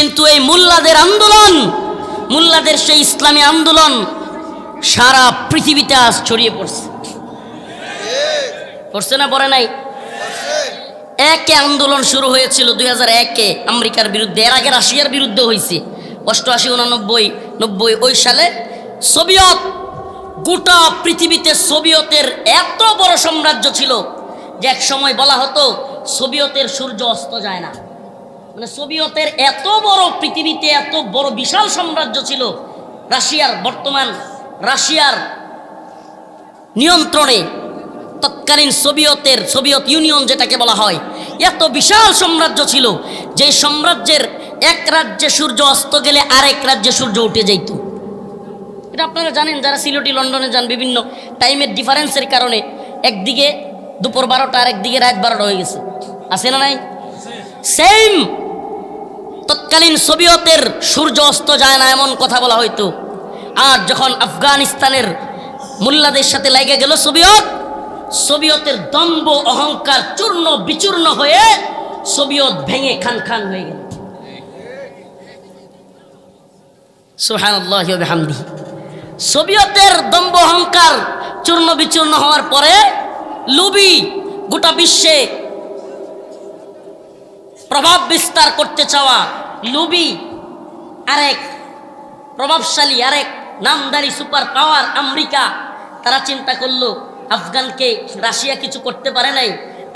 কিন্তু এই মোল্লাদের আন্দোলন, মুল্লাদের সেই ইসলামী আন্দোলন সারা পৃথিবীতে আজ ছড়িয়ে পড়ছে। পড়ছে না, পড়ে নাই? একে আন্দোলন শুরু হয়েছিল দুই হাজার একে, আমেরিকার বিরুদ্ধে, এর আগে রাশিয়ার বিরুদ্ধে হয়েছে। অষ্টআশি, উনানব্বই, নব্বই, ওই সালে সোভিয়ত, গোটা পৃথিবীতে সোভিয়তের এত বড় সাম্রাজ্য ছিল যে এক সময় বলা হতো, সোভিয়তের সূর্য অস্ত যায় না। মানে সোভিয়তের এত বড় পৃথিবীতে এত বড় বিশাল সাম্রাজ্য ছিল, রাশিয়ার বর্তমান রাশিয়ার নিয়ন্ত্রণে তৎকালীন সোভিয়তের, সোভিয়ত ইউনিয়ন যেটাকে বলা হয়, এত বিশাল সাম্রাজ্য ছিল যে সাম্রাজ্যের এক রাজ্যে সূর্য অস্ত গেলে আরেক রাজ্যে সূর্য উঠে যেত। এটা আপনারা জানেন, যারা সিলেটি, লন্ডনে যান, বিভিন্ন টাইমের ডিফারেন্সের কারণে একদিকে দুপুর বারোটা আর একদিকে রাত বারোটা হয়ে গেছে। আছে না নাই? সেম তৎকালীন সোভিয়তের সূর্য অস্ত যায় না, এমন কথা বলা হইতো। আর যখন আফগানিস্তানের মোল্লাদের সাথে লেগে গেল সোভিয়ত, সোভিয়তের দম্ব অহংকার চূর্ণ বিচূর্ণ হয়ে সোভিয়ত ভেঙে খান খান হয়ে গেল। সুহানি সোভিয়তের দম্ব অহংকার চূর্ণ বিচূর্ণ হওয়ার পরে লুবি গোটা বিশ্বে প্রভাব বিস্তার করতে চাওয়া লুবি, আরেক প্রভাবশালী, আরেক নামদারি সুপার পাওয়ার আমেরিকা। তারা চিন্তা করল, আফগানকে রাশিয়া কিছু করতে পারে নাই,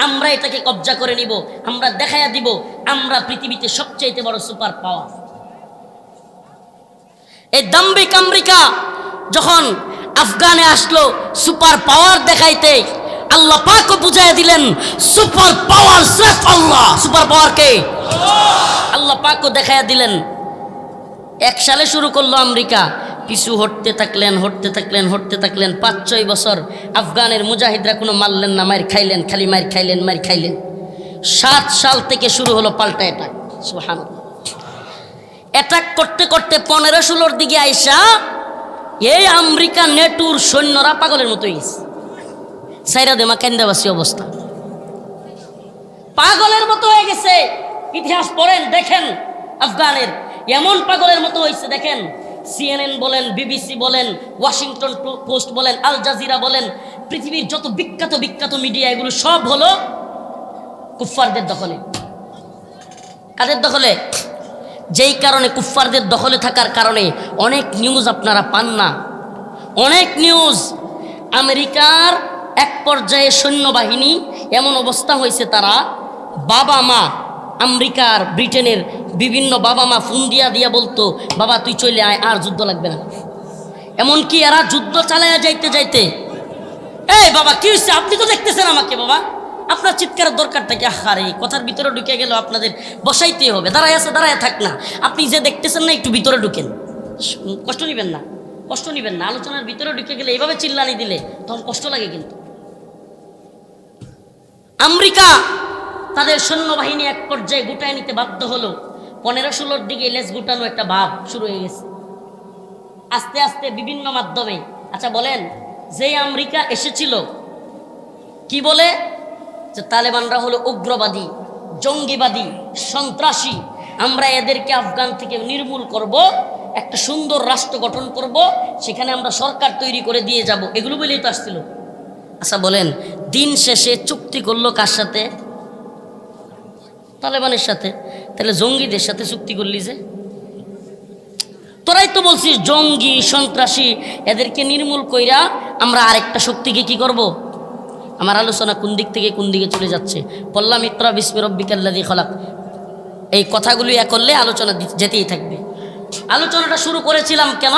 আমরা এটাকে কবজা করে নিব, আমরা দেখাইয়া দিব, আমরা পৃথিবীতে সবচেয়ে বড় সুপার পাওয়ার। এই দাম্বিক আমেরিকা যখন আফগানে আসলো, সুপার পাওয়ার দেখাইতে আল্লাহ পাকও বুঝাই দিলেন, সুপার পাওয়ার স্রেফ আল্লাহ। সুপার পাওয়ার কে? আল্লাহ পাকও দেখাইয়া দিলেন, এক সালে শুরু করল আমেরিকা। পিছু হটতে থাকলেন হটতে থাকলেন হটতে থাকলেন। পাঁচ, ছয় বছর আফগানের মুজাহিদরা কোনো মারলেন না মার খাইলেন, খালি মার খাইলেন মার খাইলেন। সাত সাল থেকে শুরু হলো পাল্টা অ্যাটাক সুহান অ্যাটাক করতে করতে পনেরো ষোলোর দিকে আইসা এই আমেরিকা নেটুর সৈন্যরা পাগলের মতো গেছে। সাইরা দেমা কেন্দাবাসী অবস্থা। পাগলের মতো হয়ে গেছে। ইতিহাস পড়েন, দেখেন। আফগানের এমন পাগলের মতো হয়েছে দেখেন। সিএনএন বলেন, বিবিসি বলেন, ওয়াশিংটন পোস্ট বলেন, আল জাজিরা বলেন, পৃথিবীর যত বিখ্যাত বিখ্যাত মিডিয়া, এগুলো সব হলো কুফফারদের দখলে। কাদের দখলে? যেই কারণে কুফফারদের দখলে থাকার কারণে অনেক নিউজ আপনারা পান না। অনেক নিউজ আমেরিকার এক পর্যায়ে সৈন্যবাহিনী এমন অবস্থা হয়েছে, তারা বাবা মা আমেরিকার ব্রিটেনের বিভিন্ন বাবা মা ফোন দিয়া দিয়া বলতো, বাবা, তুই চলে আয়, আর যুদ্ধ লাগবে না। এমনকি এরা যুদ্ধ চালাইয়া যাইতে যাইতে, এই বাবা, কি হয়েছে আপনি তো দেখতেছেন আমাকে বাবা। আপনার চিৎকারের দরকারটা কি? আহারে, কথার ভিতরে ঢুকে গেল আপনাদের, বসাইতেই হবে, দাঁড়ায় আছে, দাঁড়ায় থাক না। আপনি যে দেখতেছেন না, একটু ভিতরে ঢুকেন। কষ্ট নেবেন না, কষ্ট নেবেন না। আলোচনার ভিতরে ঢুকে গেলে এইভাবে চিল্লানি দিলে তখন কষ্ট লাগে কিন্তু। আমেরিকা তাদের সৈন্যবাহিনী এক পর্যায়ে গুটায় নিতে বাধ্য হলো। পনেরো ষোলোর দিকে লেজ গুটানো একটা ভাব শুরু হয়ে গেছে। আস্তে আস্তে বিভিন্ন মাধ্যমে আচ্ছা বলেন, যে আমেরিকা এসেছিল, কি বলে? যে তালেবানরা হলো উগ্রবাদী, জঙ্গিবাদী, সন্ত্রাসী। আমরা এদেরকে আফগান থেকে নির্মূল করব, একটা সুন্দর রাষ্ট্র গঠন করব, সেখানে আমরা সরকার তৈরি করে দিয়ে যাব। এগুলো বলেই তো আসছিল। আচ্ছা বলেন দিন শেষে চুক্তি করল কার সাথে? তালেবানের সাথে। তাহলে জঙ্গিদের সাথে চুক্তি করলি যে? তোরাই তো বলছিস জঙ্গি, সন্ত্রাসী, এদেরকে নির্মূল কইরা আমরা আরেকটা শক্তিকে কি করব। আমার আলোচনা কোন দিক থেকে কোন দিকে চলে যাচ্ছে? পল্লা মিত্রা বিস্মি রব্বিকাল্লাদি খলাক। এই কথাগুলি এ করলে আলোচনা যেতেই থাকবে। আলোচনাটা শুরু করেছিলাম কেন?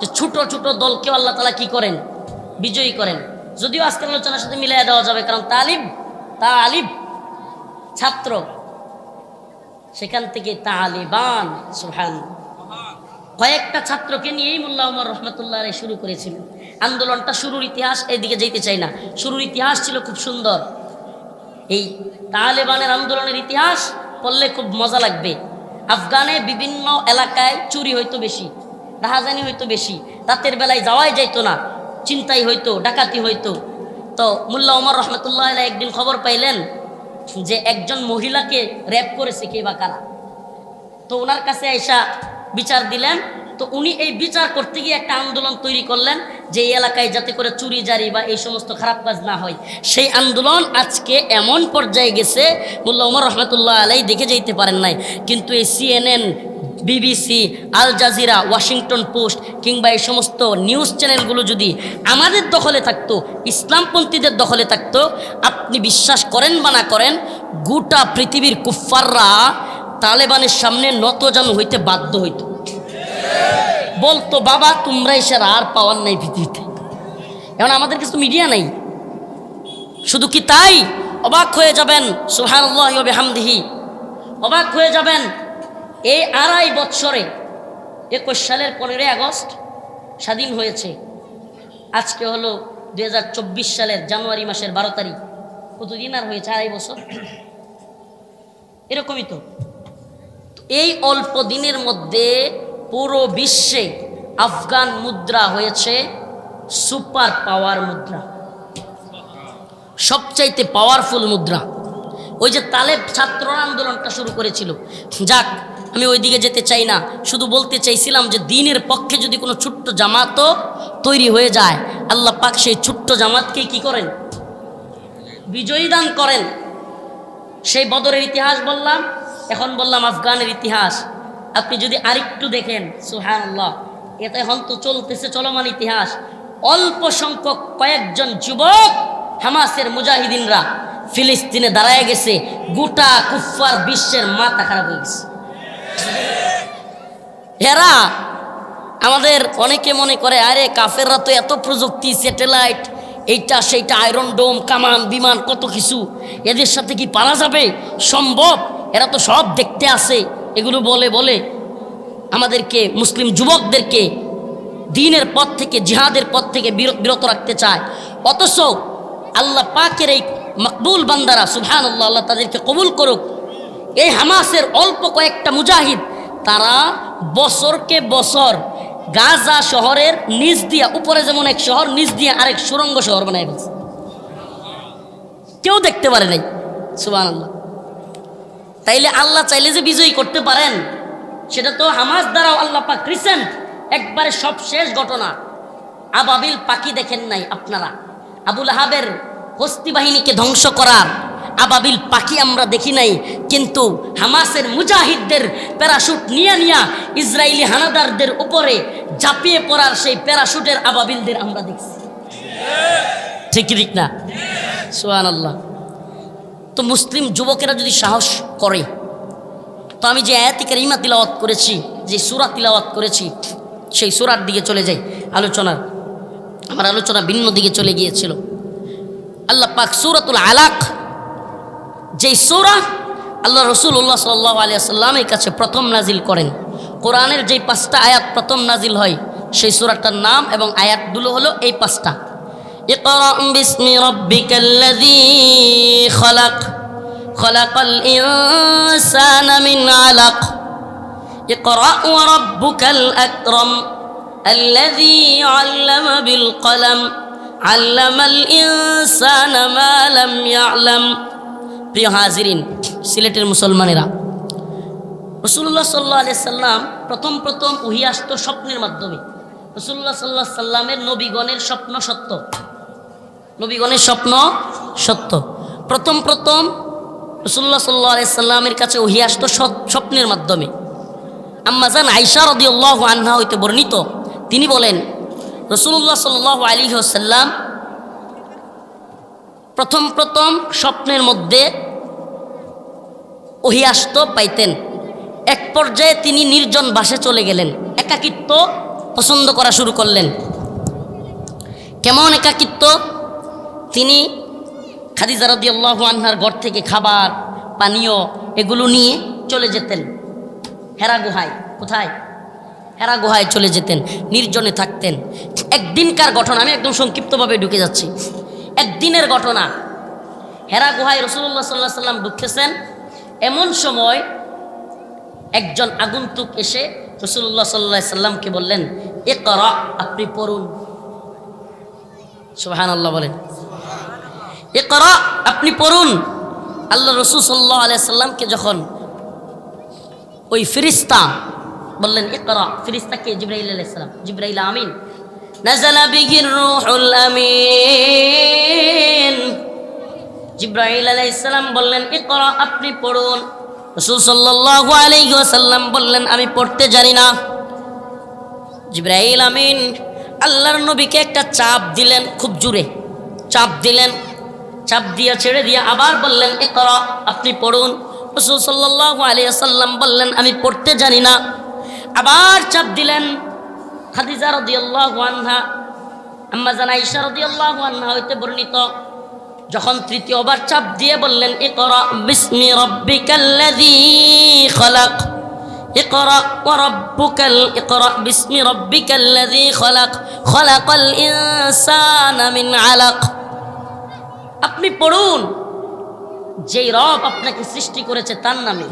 যে ছোট ছোট দলকেও আল্লাহ তালা কি করেন? বিজয়ী করেন। যদিও আজকের আলোচনার সাথে মিলাই দেওয়া যাবে, কারণ তালিব তা আলিব ছাত্র, সেখান থেকে তালিবান সুহান কয়েকটা ছাত্রকে নিয়েই মোল্লা উমর রহমতুল্লাহ শুরু করেছিলেন আন্দোলনটা শুরুর ইতিহাস এদিকে যেতে চাই না। শুরুর ইতিহাস ছিল খুব সুন্দর। এই তালেবানের আন্দোলনের ইতিহাস পড়লে খুব মজা লাগবে। আফগানে বিভিন্ন এলাকায় চুরি হইতো বেশি, রাহাজানি হইতো বেশি, রাতের বেলায় যাওয়াই যাইতো না। চিন্তাই হইতো, ডাকাতি হইতো। তো মোল্লা উমর রহমতুল্লাহ একদিন খবর পাইলেন যে একজন মহিলাকে র্যাপ করেছে কে বা কারা। তো ওনার কাছে আইসা বিচার দিলেন। তো উনি এই বিচার করতে গিয়ে একটা আন্দোলন তৈরি করলেন যে এই এলাকায় যাতে করে চুরি, জারি বা এই সমস্ত খারাপ কাজ না হয়। সেই আন্দোলন আজকে এমন পর্যায়ে গেছে, মোল্লা উমর রহমতুল্লাহ আলাই দেখে যেতে পারেন নাই। কিন্তু এই CNN BBC, Al Jazeera, Washington Post কিংবা এই সমস্ত নিউজ চ্যানেলগুলো যদি আমাদের দখলে থাকতো, ইসলামপন্থীদের দখলে থাকতো, আপনি বিশ্বাস করেন বা না করেন, গোটা পৃথিবীর কুফাররা তালেবানের সামনে নতজানু হইতে বাধ্য হইত। বলতো, বাবা, তোমরা এসে আর পাওয়ার নাই পৃথিবীতে। এখন আমাদের কিছু মিডিয়া নাই। শুধু কি তাই? অবাক হয়ে যাবেন সুহানুল্লাহ হামদিহি অবাক হয়ে যাবেন এই আড়াই বৎসরে, একুশ সালের পনেরোই আগস্ট স্বাধীন হয়েছে। আজকে হলো দু হাজার চব্বিশ সালের জানুয়ারি মাসের বারো তারিখ। কতদিন আর হয়েছে? আড়াই বছর। এরকমই তো এই অল্প দিনের মধ্যে পুরো বিশ্বে আফগান মুদ্রা হয়েছে সুপার পাওয়ার মুদ্রা। সবচাইতে পাওয়ারফুল মুদ্রা। ওই যে তালেব ছাত্র আন্দোলনটা শুরু করেছিল। যাক আমি ওইদিকে যেতে চাই না। শুধু বলতে চাইছিলাম যে দিনের পক্ষে যদি কোনো ছোট্ট জামাতও তৈরি হয়ে যায়, আল্লাহ পাক সেই ছোট্ট জামাতকে কি করেন? বিজয়ী দান করেন। সেই বদরের ইতিহাস বললাম, এখন বললাম আফগানের ইতিহাস। আপনি যদি আরেকটু দেখেন সুহান আল্লাহ এটা এখন তো চলতেছে চলমান ইতিহাস। অল্প সংখ্যক কয়েকজন যুবক হামাসের মুজাহিদিনরা ফিলিস্তিনে দাঁড়ায় গেছে, গোটা কুফার বিশ্বের মাথা খারাপ হয়ে গেছে। এরা আমাদের অনেকে মনে করে, আরে কাফেররা তো এত প্রযুক্তি, স্যাটেলাইট, এইটা সেইটা, আয়রন ডোম, কামান, বিমান, কত কিছু। এদের সাথে কি পারা যাবে? সম্ভব? এরা তো সব দেখতে আসে। এগুলো বলে বলে আমাদেরকে, মুসলিম যুবকদেরকে দিনের পথ থেকে, জিহাদের পথ থেকে বির- বিরত রাখতে চায়। অথচ আল্লাহ পাকের এই মকবুল বান্দারা সুবহান আল্লাহ আল্লাহ তাদেরকে কবুল করুক। এই হামাসের অল্প কয়েকটা মুজাহিদ, তারা বছরকে বছর গাজা শহরের নিচ দিয়া, উপরে যেমন এক শহর নিচ দিয়ে আরেক সুরঙ্গ শহর বানায় ফেলছে। কেউ দেখতে পারে নাই সুবান তাইলে আল্লাহ চাইলে যে বিজয়ী করতে পারেন, সেটা তো হামাস দ্বারাও আল্লাহ পাক রিসেন্ট একবারে সব শেষ ঘটনা। আবাবিল পাখি দেখেন নাই আপনারা। আবুল আহাবের হস্তি বাহিনীকে ধ্বংস করার আবাবিল পাখি আমরা দেখি নাই, কিন্তু হামাসের মুজাহিদদের প্যারাশুট নিয়ে নিয়া ইসরায়েলি হানাদারদের উপরে ঝাঁপিয়ে পড়ার সেই প্যারাশুটের আবাবিলদের আমরা দেখছি। ঠিক ঠিক না? সোহান আল্লাহ তো মুসলিম যুবকেরা যদি সাহস করে, তো আমি যে আয়াতিকার ইমা তিলাওয়াত করেছি, যে সুরা তিলাওয়াত করেছি, সেই সুরার দিকে চলে যাই। আলোচনার আমার আলোচনা ভিন্ন দিকে চলে গিয়েছিল। আল্লাহ পাক সুরাতুল আলাক যেই সুরা আল্লাহ রসুল্লাহ সাল্লাহ আলিয়া সাল্লামের কাছে প্রথম নাজিল করেন কোরআনের যেই পাঁচটা আয়াত প্রথম নাজিল হয় সেই সুরাটার নাম এবং আয়াতগুলো হলো এই পাঁচটা اقرأ باسم ربك الذي خلق خلق الإنسان من علق اقرأ وربك الأكرم الذي علم بالقلم علم الإنسان ما لم يعلم প্রিয় হাজিরিন, সিলেটের মুসলমানেরা। রসুল্লাহ সাল্লাহ আলিয়া সাল্লাম প্রথম প্রথম উহি আসত স্বপ্নের মাধ্যমে। রসুল্লাহ সাল্লাহ সাল্লামের নবীগণের স্বপ্ন সত্য। নবীগণের স্বপ্ন সত্য। প্রথম প্রথম রসুল্লাহ সাল্লাহ সাল্লামের কাছে উহি আসত স্বপ্নের মাধ্যমে। আম্মাজান আইসা রদিউল্লাহ আনহা হইতে বর্ণিত, তিনি বলেন রসুল্লাহ সাল্লাহ আলী সাল্লাম প্রথম প্রথম স্বপ্নের মধ্যে ওহি আসত পাইতেন। এক পর্যায়ে তিনি নির্জন বাসে চলে গেলেন। একাকিত্ব পছন্দ করা শুরু করলেন। কেমন একাকিত্ব? তিনি খাদিজা রাদিয়াল্লাহু আনহার ঘর থেকে খাবার, পানীয় এগুলো নিয়ে চলে যেতেন। হেরা গুহায়, কোথায়? হেরা গুহায় চলে যেতেন, নির্জনে থাকতেন। একদিনকার ঘটনা, আমি একদম সংক্ষিপ্তভাবে ঢুকে যাচ্ছি। একদিনের ঘটনা। হেরা গুহায় রসুল্লাহ সাল্লাহ সাল্লাম ঢুকতেছেন এমন সময় একজন আগন্তুক এসে রসুল্লাহ সাল্লাহ সাল্লামকে বললেন এ করা আপনি পড়ুন। সুবাহান আল্লাহ বলেন। এ করা আপনি পড়ুন। আল্লাহ রসুল সাল্লাহ সাল্লামকে যখন ওই ফিরিস্তা বললেন, ইকরা ফিরিস্তা কে? জিব্রাইল আলাইহিস সালাম। জিব্রাইল আমিন। নাযালা বিহির রূহুল আমিন। জিব্রাইল আলাইহিস সালাম বললেন, ইকরা, আপনি পড়ুন। রাসূল সাল্লাল্লাহু আলাইহি ওয়াসাল্লাম বললেন, আমি পড়তে জানি না। জিব্রাইল আমিন আল্লাহর নবীকে একটা চাপ দিলেন, খুব জোরে চাপ দিলেন। চাপ দিয়া ছেড়ে দিয়ে আবার বললেন এ কর আপনি পড়ুন। রসুল সাল্লাহ আলিয়াল্লাম বললেন, আমি পড়তে জানি না। আবার চাপ দিলেন। খাদিজা রদিয়াল্লাহু আনহা, আম্মা জানা ঈশা রদিয়াল্লাহু আনহা হইতে বর্ণিত যখন তৃতীয়বার চাপ দিয়ে বললেন এ কর বিস্মি রব্বিকাল্লাযী খলাক اقرأ وربك ال- اقرأ باسم ربك الذي خلق خلق الإنسان من علق আপনি পড়ুন যেই রব আপনাকে সৃষ্টি করেছে তার নামে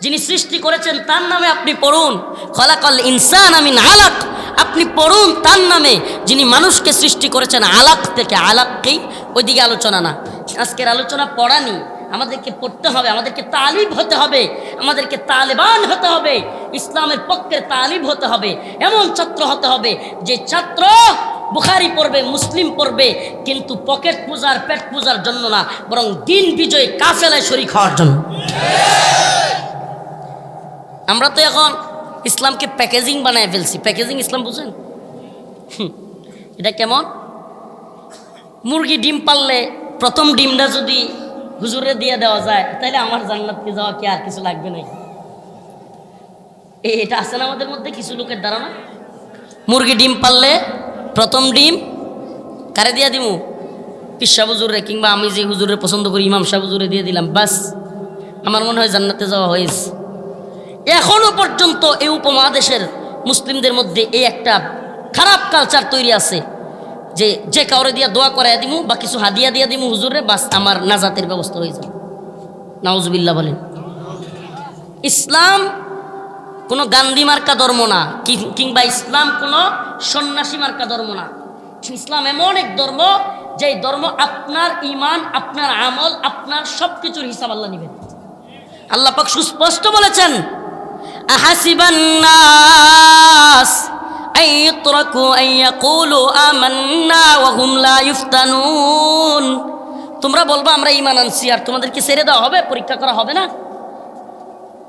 যিনি সৃষ্টি করেছেন তার নামে আপনি পড়ুন খলাকল ইনসান আমিন আলাক আপনি পড়ুন তার নামে, যিনি মানুষকে সৃষ্টি করেছেন আলাক থেকে আলাককেই ওইদিকে আলোচনা না। আজকের আলোচনা পড়ানি আমাদেরকে পড়তে হবে, আমাদেরকে তালিব হতে হবে, আমাদেরকে তালেবান হতে হবে, ইসলামের পক্ষে তালিব হতে হবে, এমন ছাত্র হতে হবে যে ছাত্র বুখারি পড়বে, মুসলিম পড়বে, কিন্তু পকেট পূজার, পেট পূজার জন্য না, বরং দিন বিজয় কাফেলায় শরিক হওয়ার জন্য। আমরা তো এখন ইসলামকে প্যাকেজিং বানায় ফেলছি। প্যাকেজিং ইসলাম বুঝেন? এটা কেমন? মুরগি ডিম পাললে প্রথম ডিমটা যদি হুজুরে দিয়ে দেওয়া যায়, তাহলে আমার জান্নাতকে যাওয়া কি আর কিছু লাগবে নাই এটা আছে না আমাদের মধ্যে কিছু লোকের ধারণা? মুরগি ডিম পাললে প্রথম ডিম কারে দিয়া দিমু? পিসা হুজুরে কিংবা আমি যে হুজুরে পছন্দ করি, ইমাম সাহ হুজুরে দিয়ে দিলাম, বাস। আমার মনে হয় জান্নাতে যাওয়া হয়েছে। এখনও পর্যন্ত এই উপমহাদেশের মুসলিমদের মধ্যে এই একটা খারাপ কালচার তৈরি আছে যে যে কাউরে দিয়া দোয়া করাই দিমু, বা কিছু হাদিয়া দিয়া দিমু, হুজুরে, বাস আমার নাজাতের ব্যবস্থা হয়ে যাবে। নাউজুবিল্লাহ বলেন। ইসলাম কোনো গান্ধী মার্কা ধর্ম না কিংবা ইসলাম কোনো সন্ন্যাসী মার্কা ধর্ম না। ইসলাম এমন এক ধর্ম যে ধর্ম আপনার ইমান, আপনার আমল, আপনার সব কিছুর হিসাব আল্লাহ নেবেন। আল্লাহ পাক সুস্পষ্ট বলেছেন আহাসিবান নাস أن يتركوا أن يقولوا آمنا وهم لا يفتنون তোমরা বলবা আমরা ইমান আনছি আর তোমাদেরকে ছেড়ে দেওয়া হবে পরীক্ষা করা হবে না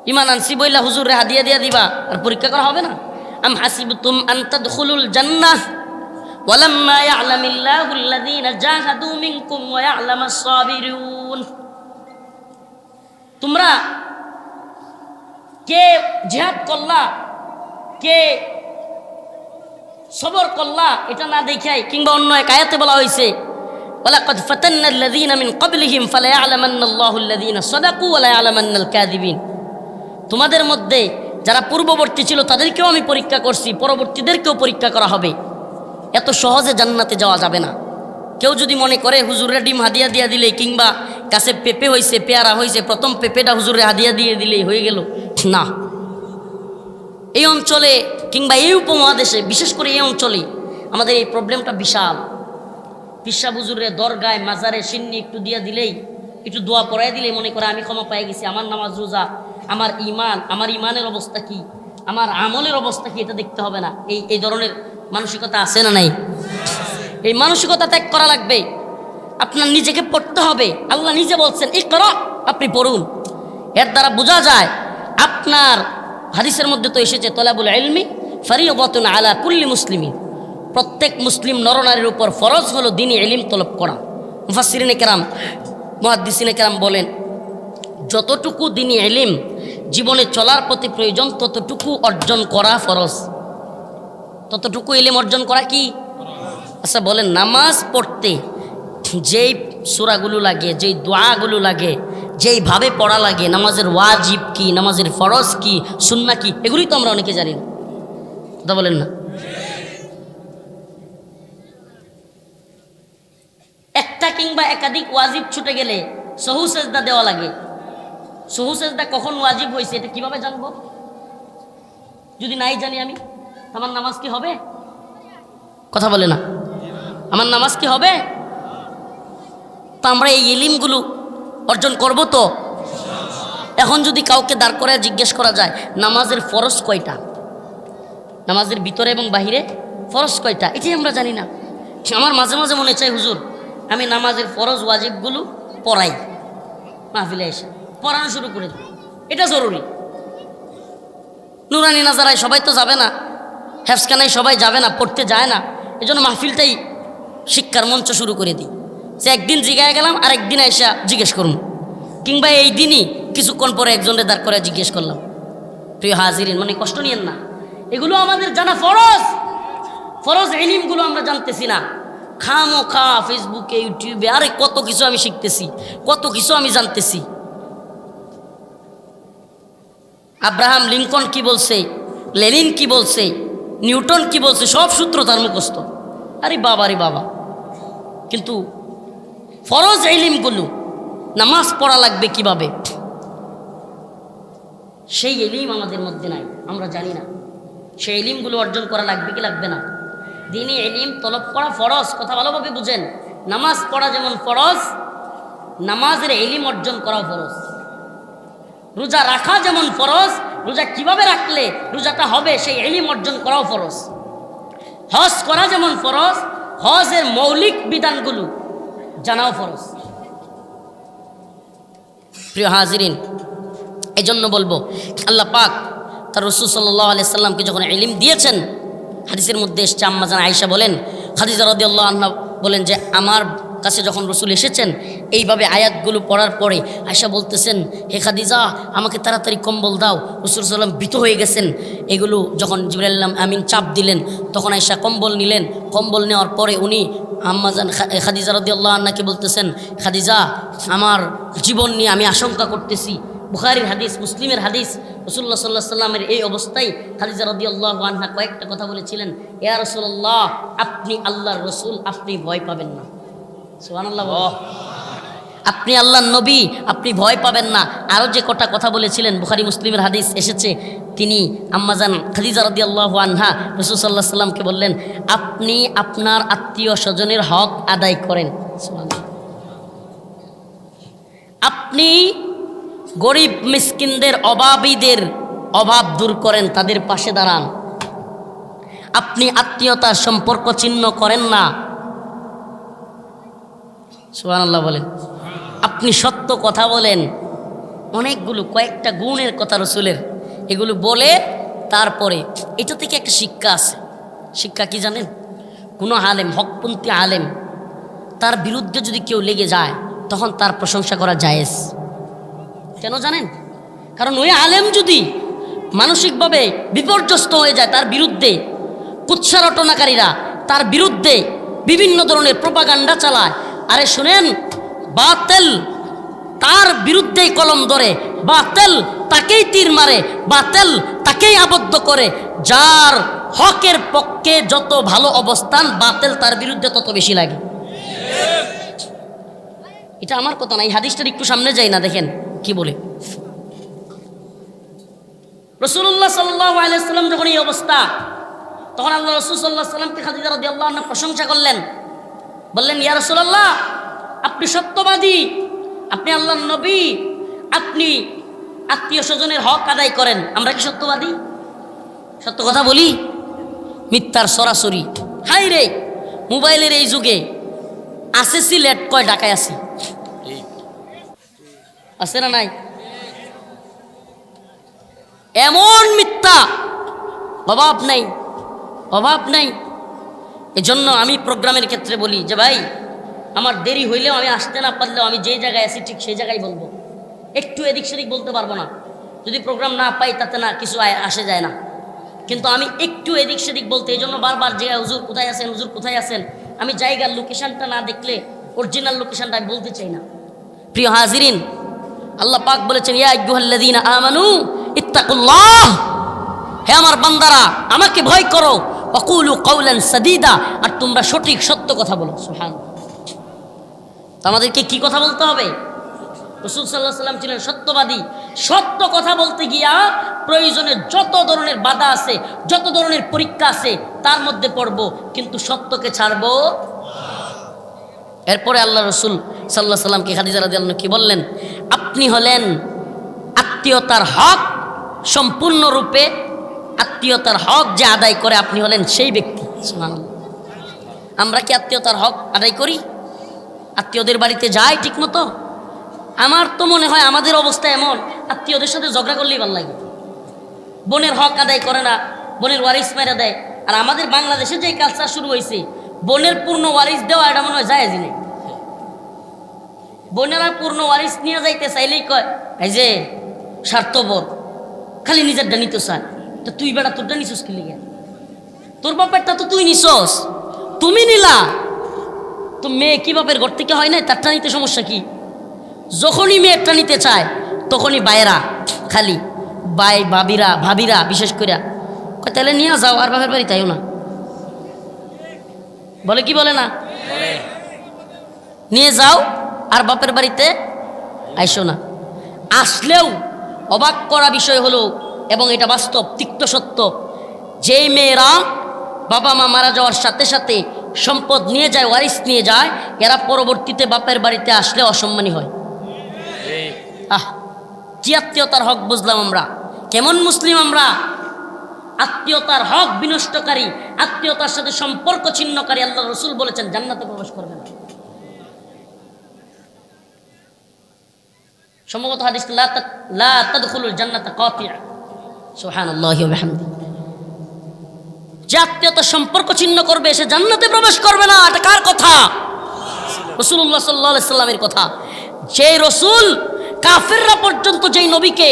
ইমান আনছি বইলা হুজুর রে হাদিয়া দিয়া দিবা আর পরীক্ষা করা হবে না আম হাসিবতুম আন তাদখুলুল জান্নাহ ওয়ালাম্মা ইয়ালামিল্লাহু আল্লাযীনা জাহাদু মিনকুম ওয়া ইয়ালামাস সাবিরুন তোমরা কে জিহাদ করলা কে সবর করলা এটা না দেখাই কিংবা অন্য এক আয়াতে বলা হয়েছে ولقد فتنا الذين من قبلهم فليعلمن الله الذين صدقوا وليعلمن الكاذبين তোমাদের মধ্যে যারা পূর্ববর্তী ছিল তাদেরকেও আমি পরীক্ষা করছি পরবর্তীদেরকেও পরীক্ষা করা হবে এত সহজে জান্নাতে যাওয়া যাবে না কেউ যদি মনে করে হুজুরে ডিম হাদিয়া দিয়া দিলে কিংবা কাছে পেঁপে হয়েছে পেয়ারা হয়েছে প্রথম পেঁপেটা হুজুরে হাদিয়া দিয়ে দিলেই হয়ে গেল না। এই অঞ্চলে কিংবা এই উপমহাদেশে, বিশেষ করে এই অঞ্চলে আমাদের এই প্রবলেমটা বিশাল। পিসা বুজুরে দরগায়, মাজারে সিন্নি একটু দিয়ে দিলেই, একটু দোয়া পড়াই দিলেই মনে করে আমি ক্ষমা পাই গেছি। আমার নামাজ রোজা, আমার ইমান আমার ইমানের অবস্থা কি? আমার আমলের অবস্থা কি? এটা দেখতে হবে না। এই এই ধরনের মানসিকতা আছে না নাই? এই মানসিকতা ত্যাগ করা লাগবে। আপনার নিজেকে পড়তে হবে। আল্লাহ নিজে বলছেন এই কর আপনি পড়ুন। এর দ্বারা বোঝা যায় আপনার হাদিসের মধ্যে তো এসেছে, তলাবুল এলমি ফারিয়তন আলা কুল্লি মুসলিমি প্রত্যেক মুসলিম নরনারীর উপর ফরজ হলো দিনই এলিম তলব করা। মুফাসিরিনে কেরাম, মহাদ্দিসিনে কেরাম বলেন, যতটুকু দিনই এলিম জীবনে চলার প্রতি প্রয়োজন, ততটুকু অর্জন করা ফরজ। ততটুকু এলিম অর্জন করা কি? আচ্ছা বলেন, নামাজ পড়তে যেই সুরাগুলো লাগে, যেই দোয়াগুলো লাগে যেইভাবে পড়া লাগে, নামাজের ওয়াজিব কি, নামাজের ফরজ কি সুন্না কি, এগুলোই তো আমরা অনেকে জানি। না কথা বলেন না? একটা কিংবা একাধিক ওয়াজিব ছুটে গেলে সহু সেজদা দেওয়া লাগে। সহু সেজদা কখন ওয়াজিব হয়েছে, এটা কীভাবে জানব? যদি নাই জানি আমি আমার নামাজ কি হবে? কথা বলে না। আমার নামাজ কি হবে? তা আমরা এই ইলিমগুলো অর্জন করব তো? এখন যদি কাউকে দাঁড় করে জিজ্ঞেস করা যায়, নামাজের ফরজ কয়টা? নামাজের ভিতরে এবং বাহিরে ফরজ কয়টা? এটাই আমরা জানি না। আমার মাঝে মাঝে মনে চাই হুজুর, আমি নামাজের ফরজ ওয়াজিবগুলো পড়াই। মাহফিলে এসে পড়ানো শুরু করে দিই এটা জরুরি। নুরানি নাজারায় সবাই তো যাবে না। হ্যাফসখানায় সবাই যাবে না, পড়তে যায় না। এই জন্য মাহফিলটাই শিক্ষার মঞ্চ শুরু করে দিই। যে একদিন জিগায় গেলাম আর একদিন এসে জিজ্ঞেস করুন কিংবা এই দিনই কিছুক্ষণ পরে একজনের দাঁড় করে জিজ্ঞেস করলাম। প্রিয় হাজিরিন মানে কষ্ট নিয়েন না। এগুলো আমাদের জানা ফরজ। ফরজ এলিমগুলো আমরা জানতেছি না। খামো খা, ফেসবুকে, ইউটিউবে, আরে কত কিছু আমি শিখতেছি, কত কিছু আমি জানতেছি। আব্রাহাম লিঙ্কন কি বলছে, লেনিন কি বলছে, নিউটন কি বলছে, সব সূত্র তার মুখস্থ। আরে বাবা রে বাবা। কিন্তু ফরজ এলিমগুলো নামাজ পড়া লাগবে কীভাবে? সেই এলিম আমাদের মধ্যে নাই, আমরা জানি না। সেই এলিমগুলো অর্জন করা লাগবে কি লাগবে না? দিনই এলিম তলব করা ফরজ, কথা ভালোভাবে বুঝেন। নামাজ পড়া যেমন ফরজ, নামাজের এলিম অর্জন করাও ফরজ। রোজা রাখা যেমন ফরজ, রোজা কীভাবে রাখলে রোজাটা হবে, সেই এলিম অর্জন করাও ফরজ। হজ করা যেমন ফরজ, হজের মৌলিক বিধানগুলো জানাও ফরজ। প্রিয় হাজিরিন এই জন্য বলব, আল্লাহ পাক তার রসুল সাল্লাহ আলিয়া সাল্লামকে যখন এলিম দিয়েছেন, হাদিসের মধ্যে এসছে আম্মাজান আয়সা বলেন, খাদিজা রদিয়াল্লাহ আন্না বলেন যে, আমার কাছে যখন রসুল এসেছেন, এইভাবে আয়াতগুলো পড়ার পরে আয়সা বলতেছেন, হে খাদিজা, আমাকে তাড়াতাড়ি কম্বল দাও। রসুল সাল্লাম ভীত হয়ে গেছেন। এগুলো যখন জিবরাল্লাম আমিন চাপ দিলেন, তখন আয়সা কম্বল নিলেন। কম্বল নেওয়ার পরে উনি আম্মাজান খাদিজা রদিয়াল্লাহ আন্নাকে বলতেছেন, খাদিজা, আমার জীবন নিয়ে আমি আশঙ্কা করতেছি। বুখারির হাদিস, মুসলিমের হাদিস, রসুল্লাহ সাল্লাহ সাল্লামের এই অবস্থায় খালিজা রদি আল্লাহ আনহা কয়েকটা কথা বলেছিলেন, ইয়া রসুল্লাহ আপনি আল্লাহর রসুল, আপনি ভয় পাবেন না। আপনি আল্লাহ নবী, আপনি ভয় পাবেন না। আরও যে কটা কথা বলেছিলেন, বুখারি মুসলিমের হাদিস এসেছে। তিনি আম্মাজান খাদিজা রদি আল্লাহ আনহা, রসুল সাল্লাহ সাল্লামকে বললেন, আপনি আপনার আত্মীয় স্বজনের হক আদায় করেন। আপনি গরিব মিসকিনদের অভাবীদের অভাব দূর করেন, তাদের পাশে দাঁড়ান। আপনি আত্মীয়তার সম্পর্ক চিহ্ন করেন না। সুবহানাল্লাহ বলেন। আপনি সত্য কথা বলেন, অনেকগুলো কয়েকটা গুণের কথা রসুলের। এগুলো বলে তারপরে, এটা থেকে একটা শিক্ষা আছে। শিক্ষা কি জানেন? কোনো আলেম, হকপন্থী আলেম, তার বিরুদ্ধে যদি কেউ লেগে যায়, তখন তার প্রশংসা করা জায়েজ। কেন জানেন? কারণ ওই আলেম যদি মানসিকভাবে বিপর্যস্ত হয়ে যায় তার বিরুদ্ধে, কুৎসা রটনাকারীরা তার বিরুদ্ধে বিভিন্ন ধরনের প্রপাগান্ডা চালায় আরে শুনেন, বাতেল তার বিরুদ্ধেই কলম ধরে, বাতেল তাকেই তীর মারে, বাতেল তাকেই আবদ্ধ করে। যার হকের পক্ষে যত ভালো অবস্থান, বাতেল তার বিরুদ্ধে তত বেশি লাগে। এটা আমার কথা না, এই হাদিসটার একটু সামনে যাই না, দেখেন কি বলে। রসুল্লাহ সাল্লাহ যখন এই অবস্থা, তখন আল্লাহ রসুল সাল্লাহ সাল্লামকে খাদিজা রদি আল্লাহ প্রশংসা করলেন। বললেন, ইয়া রসুল্লাহ আপনি সত্যবাদী, আপনি আল্লাহ নবী, আপনি আত্মীয় স্বজনের হক আদায় করেন, আমরা কি সত্যবাদী? সত্য কথা বলি, মিথ্যার সরাসরি। হাই রে, মোবাইলের এই যুগে আছে সিলেট কয় ঢাকায় আছি? আছে না নাই? এমন মিথ্যা, অভাব নাই অভাব নাই। এজন্য আমি প্রোগ্রামের ক্ষেত্রে বলি যে, ভাই, আমার দেরি হইলেও আমি আসতে না পারলেও আমি যে জায়গায় আছি ঠিক সেই জায়গায় বলব। একটু এদিক সেদিক বলতে পারব না। যদি প্রোগ্রাম না পাই, তাতে না কিছু আয়- আসে যায় না। কিন্তু আমি একটু এদিক সেদিক বলতে এই জন্য বারবার যে হুজুর কোথায় আছেন, হুজুর কোথায় আছেন, আমি জায়গার লোকেশনটা না দেখলে অরিজিনাল লোকেশনটা আমি বলতে চাই না। প্রিয় হাজিরিন, আল্লাহ পাক বলেছেন, ইয়া ইত্তাকুল্লাহ। হে আমার বান্দারা, আমাকে ভয় করো। অকুলু কৌলান সাদিদা, আর তোমরা সঠিক সত্য কথা বলো সুহান আমাদেরকে কি কথা বলতে হবে? রসুল সাল্লাহ সাল্লাম ছিলেন সত্যবাদী। সত্য কথা বলতে গিয়া প্রয়োজনে যত ধরনের বাধা আছে, যত ধরনের পরীক্ষা আছে, তার মধ্যে পড়ব, কিন্তু সত্যকে ছাড়বো এরপরে আল্লাহ রসুল সাল্লাহ সাল্লামকে খাদিজা রাদি আল্লাহ কি বললেন? আপনি হলেন আত্মীয়তার হক সম্পূর্ণরূপে আত্মীয়তার হক যে আদায় করে আপনি হলেন সেই ব্যক্তি। আমরা কি আত্মীয়তার হক আদায় করি? আত্মীয়দের বাড়িতে যাই ঠিক মতো আমার তো মনে হয় আমাদের অবস্থা এমন, আত্মীয়দের সাথে ঝগড়া করলেই ভালো লাগে। বোনের হক আদায় করে না, বোনের ওয়ারিস মেরে দেয়। আর আমাদের বাংলাদেশে যে কালচার শুরু হয়েছে, বোনের পূর্ণ ওয়ারিস দেওয়া এটা মনে হয় যায় নেই। বোনেরা পূর্ণ ওয়ারিস নিয়ে যাইতে চাইলেই কয়, এই যে, স্বার্থপর, খালি নিজেরটা নিতে চায়। তো তুই বেড়া তোরটা নিছস কি লিগে? তোর বাপেরটা তো তুই নিছস। তুমি নিলা। তো মেয়ে কি বাপের ঘর থেকে হয় না তারটা নিতে সমস্যা কি? যখনই মেয়েরটা নিতে চায়, তখনই বাইরা, খালি। বাই ভাবিরা ভাবিরা, বিশেষ করে তাহলে নিয়ে যাও, আর বাপের বাড়ি তাইও না। বলে কি বলে না? নিয়ে যাও, আর বাপের বাড়িতে আইসো না। আসলেও অবাক করা বিষয় হলো এবং এটা বাস্তব, তিক্ত সত্য। যেই মেয়েরা বাবা মা মারা যাওয়ার সাথে সাথে সম্পদ নিয়ে যায় ওয়ারিস নিয়ে যায়, এরা পরবর্তীতে বাপের বাড়িতে আসলে অসম্মানী হয়। আহ, কি আত্মীয়তার হক বুঝলাম আমরা? কেমন মুসলিম আমরা? আত্মীয়তার হক বিনষ্টকারী, আত্মীয়তার সাথে সম্পর্ক ছিন্নকারী আল্লাহ রসুল বলেছেন, জান্নাতে প্রবেশ করবে না। সম্ভবত হাদিস লা তাদখুলুল জান্নাতা কাতিয়া ওয়া বিহামদি যে আত্মীয়তার সম্পর্ক ছিন্ন করবে, সে জান্নাতে প্রবেশ করবে না। এটা কার কথা? রসুল্লাহ সাল্লাহ সাল্লামের কথা। সেই রসুল কাফেররা পর্যন্ত যেই নবীকে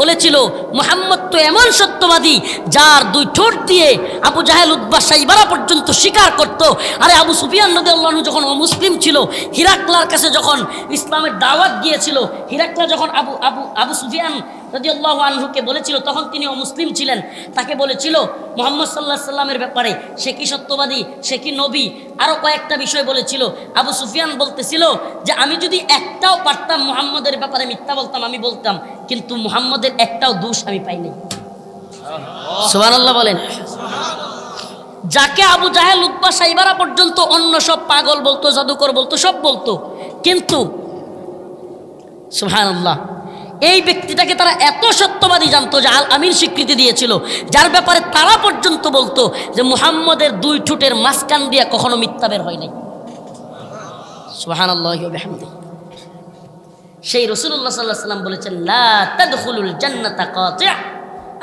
বলেছিল, মোহাম্মদ তো এমন সত্যবাদী যার দুই ঠোঁট দিয়ে আবু জাহেল উদ্বা সাইবারা পর্যন্ত স্বীকার করত। আরে আবু সুফিয়ান নদী আল্লাহ যখন অমুসলিম ছিল, হিরাকলার কাছে যখন ইসলামের দাওয়াত গিয়েছিল হিরাকলা যখন আবু আবু আবু সুফিয়ান রদি আল্লাহ আনহুকে বলেছিল তখন তিনি অমুসলিম ছিলেন। তাকে বলেছিল মোহাম্মদ সাল্লাহ সাল্লামের ব্যাপারে সে কি সত্যবাদী সে কি নবী? আরও কয়েকটা বিষয় বলেছিল। আবু সুফিয়ান বলতেছিল যে আমি যদি একটাও পারতাম মুহাম্মদের ব্যাপারে মিথ্যা বলতাম আমি বলতাম কিন্তু মুহাম্মদের একটাও দোষ আমি পাইনি। সুবহানাল্লাহ। বলেন। যাকে আবু জাহেল উদ্বা সাইবারা পর্যন্ত অন্য সব পাগল বলতো জাদুকর বলতো সব বলতো। কিন্তু সুবহানাল্লাহ এই ব্যক্তিটাকে তারা এত সত্যবাদী জানতো যে আল আমিন স্বীকৃতি দিয়েছিল, যার ব্যাপারে তারা পর্যন্ত বলতো যে মুহাম্মদের দুই ঠুটের মাঝখান দিয়ে কখনো মিথ্যা বের হয় নাই। সেই রসুল্লাহ সাল্লাহ সাল্লাম বলেছেন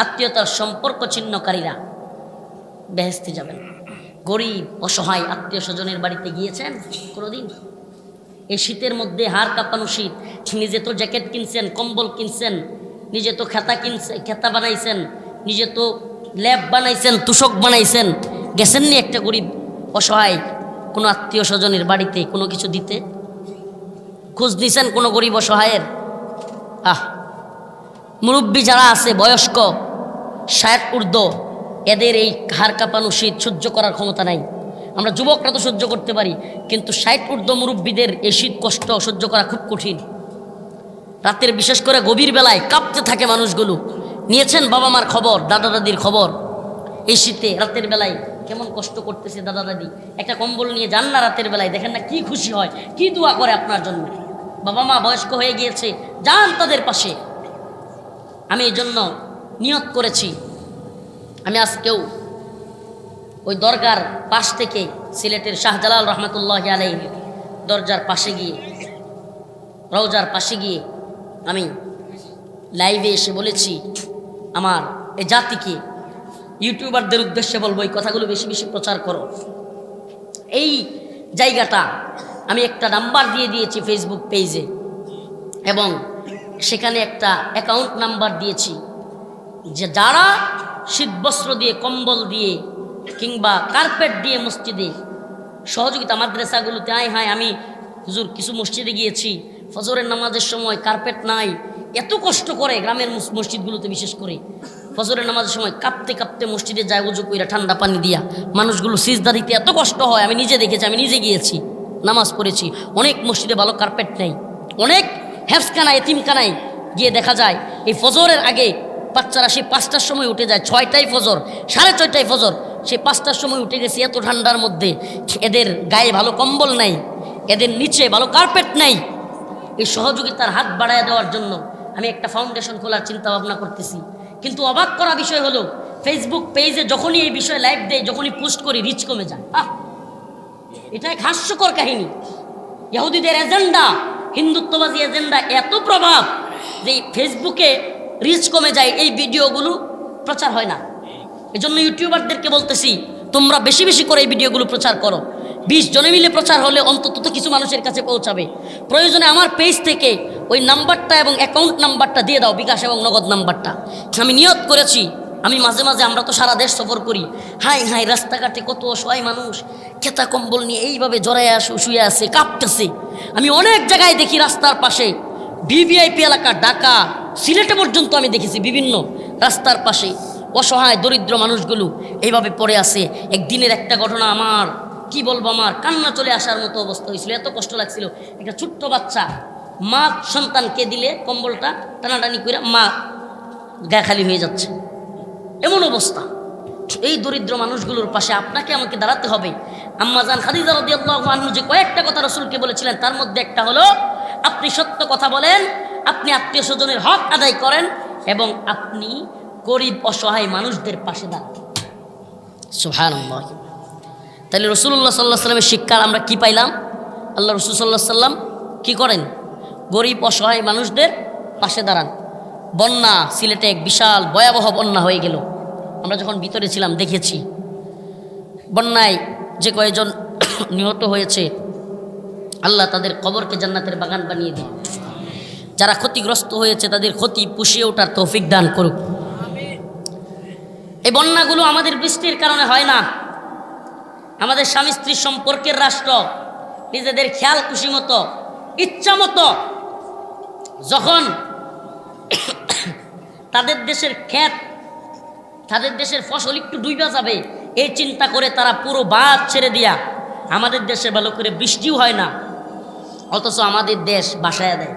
আত্মীয়তার সম্পর্ক ছিন্নকারীরা বেহেস্তে যাবেন। গরিব, অসহায় আত্মীয় স্বজনের বাড়িতে গিয়েছেন কোনোদিন? এই শীতের মধ্যে হাড় কাঁপানো শীত। নিজে তো জ্যাকেট কিনছেন, কম্বল কিনছেন, নিজে তো খেতা কিনছে, খেতা বানাইছেন, নিজে তো ল্যাব বানাইছেন, তুষক বানাইছেন। গেছেননি একটা গরিব অসহায় কোনো আত্মীয় স্বজনের বাড়িতে কোনো কিছু দিতে? খোঁজ নিছেন কোনো গরিব অসহায়ের? আহ! মুরব্বী যারা আছে, বয়স্ক ষাট ঊর্ধ্ব, এদের এই হাড় কাঁপানো শীত সহ্য করার ক্ষমতা নাই। আমরা যুবকরা তো সহ্য করতে পারি, কিন্তু ষাট ঊর্ধ্ব মুরব্বীদের এই শীত কষ্ট সহ্য করা খুব কঠিন। রাতের বিশেষ করে গভীর বেলায় কাঁপতে থাকে মানুষগুলো। নিয়েছেন বাবা মার খবর, দাদা দাদির খবর। এই শীতে, রাতের বেলায় কেমন কষ্ট করতেছে দাদা দাদি। একটা কম্বল নিয়ে যান না রাতের বেলায়, দেখেন না কি খুশি হয়, কি দোয়া করে আপনার জন্য। বাবা মা বয়স্ক হয়ে গিয়েছে, যান তাদের পাশে। আমি এই জন্য নিয়ত করেছি। আমি আজকেও ওই দরগার পাশ থেকে সিলেটের শাহজালাল রহমতুল্লাহ আলাই দরজার পাশে গিয়ে, রওজার পাশে গিয়ে আমি লাইভে এসে বলেছি, আমার এ জাতিকে ইউটিউবারদের উদ্দেশ্যে বলব, এই কথাগুলো বেশি বেশি প্রচার করো। এই জায়গাটা আমি একটা নাম্বার দিয়ে দিয়েছি ফেসবুক পেজে এবং সেখানে একটা অ্যাকাউন্ট নাম্বার দিয়েছি যে যারা শীতবস্ত্র দিয়ে, কম্বল দিয়ে কিংবা কার্পেট দিয়ে মসজিদে সহযোগিতা মাদ্রাসাগুলোতে আয় হায় আমি, হুজুর, কিছু মসজিদে গিয়েছি, ফজরের নামাজের সময় কার্পেট নাই, এত কষ্ট করে গ্রামের মসজিদগুলোতে বিশেষ করে। ফজরের নামাজের সময় কাঁপতে কাঁপতে মসজিদে যায় উজু কইরা ঠান্ডা পানি দিয়া, মানুষগুলো সিজদা দিতে এত কষ্ট হয়, আমি নিজে দেখেছি, আমি নিজে গিয়েছি, নামাজ পড়েছি, অনেক মসজিদে ভালো কার্পেট নেই, অনেক হ্যাফসখানায় এতিমখানায় গিয়ে দেখা যায়, এই ফজরের আগে বাচ্চারা সেই পাঁচটার সময় উঠে যায়, ছয়টায় ফজর, সাড়ে ছয়টায় ফজর সেই পাঁচটার সময় উঠে গেছে এত ঠান্ডার মধ্যে। এদের গায়ে ভালো কম্বল নাই, এদের নিচে ভালো কার্পেট নাই। এই সহযোগিতার হাত বাড়ায় দেওয়ার জন্য আমি একটা ফাউন্ডেশন খোলার চিন্তা ভাবনা করতেছি। কিন্তু অবাক করা বিষয় হলো ফেসবুক পেজে যখনই এই বিষয়ে লাইভ দেয়, যখনই পোস্ট করি রিচ কমে যায়। আহ! এটা এক হাস্যকর কাহিনী। ইহুদিদের এজেন্ডা হিন্দুত্ববাদী এজেন্ডা এত প্রভাব যে ফেসবুকে রিচ কমে যায়, এই ভিডিওগুলো প্রচার হয় না। এই জন্য ইউটিউবারদেরকে বলতেছি, তোমরা বেশি বেশি করে এই ভিডিওগুলো প্রচার করো। বিশ জনে মিলে প্রচার হলে অন্তত তো কিছু মানুষের কাছে পৌঁছাবে। প্রয়োজনে আমার পেজ থেকে ওই নাম্বারটা এবং অ্যাকাউন্ট নাম্বারটা দিয়ে দাও, বিকাশ এবং নগদ নাম্বারটা। আমি নিয়ত করেছি, আমি মাঝে মাঝে আমরা তো সারা দেশ সফর করি। হাই হাই রাস্তাঘাটে কত অসহায় মানুষ, খেতা কম্বল নিয়ে এইভাবে জড়ায় আসে শুয়ে আছে, কাঁপতেছে। আমি অনেক জায়গায় দেখি রাস্তার পাশে ভিভিআইপি এলাকা, ঢাকা, সিলেটে পর্যন্ত আমি দেখেছি বিভিন্ন রাস্তার পাশে। অসহায় দরিদ্র মানুষগুলো এইভাবে পড়ে আছে। একদিনের একটা ঘটনা আমার, কি বলব আমার, কান্না চলে আসার মতো অবস্থা হয়েছিল, এত কষ্ট লাগছিল। একটা ছোট্ট বাচ্চা, মা সন্তানকে দিলে কম্বলটা টানাটানি করে মা গা খালি হয়ে যাচ্ছে। এমন অবস্থা। এই দরিদ্র মানুষগুলোর পাশে আপনাকে আমাকে দাঁড়াতে হবে। আম্মাজান খাদিজা আনহু যে কয়েকটা কথা রসুলকে বলেছিলেন, তার মধ্যে একটা হলো, আপনি সত্য কথা বলেন, আপনি আত্মীয় স্বজনের হক আদায় করেন এবং আপনি গরিব, অসহায় মানুষদের পাশে দাঁড়ান তাহলে রসুল্লাহ সাল্লাহ সাল্লামের শিক্ষার আমরা কি পাইলাম? আল্লাহ রসুল সাল্লাহ সাল্লাম কি করেন? গরিব, অসহায় মানুষদের পাশে দাঁড়ান। বন্যা, সিলেটে এক বিশাল ভয়াবহ বন্যা হয়ে গেল। আমরা যখন ভিতরে ছিলাম, দেখেছি। বন্যায় যে কয়েকজন নিহত হয়েছে, আল্লাহ তাদের কবরকে জান্নাতের বাগান বানিয়ে দিন। যারা ক্ষতিগ্রস্ত হয়েছে, তাদের ক্ষতি পুষিয়ে ওঠার তৌফিক দান করুক। এই বন্যাগুলো আমাদের বৃষ্টির কারণে হয় না। আমাদের স্বামী স্ত্রীর সম্পর্কের রাষ্ট্র, নিজেদের খেয়াল খুশি মতো, ইচ্ছা মতো, যখন তাদের দেশের ক্ষেত, তাদের দেশের ফসল একটু ডুইবা যাবে, এই চিন্তা করে তারা পুরো বাদ ছেড়ে দিয়া আমাদের দেশে ভালো করে বৃষ্টিও হয় না, অথচ আমাদের দেশ বাসায় দেয়।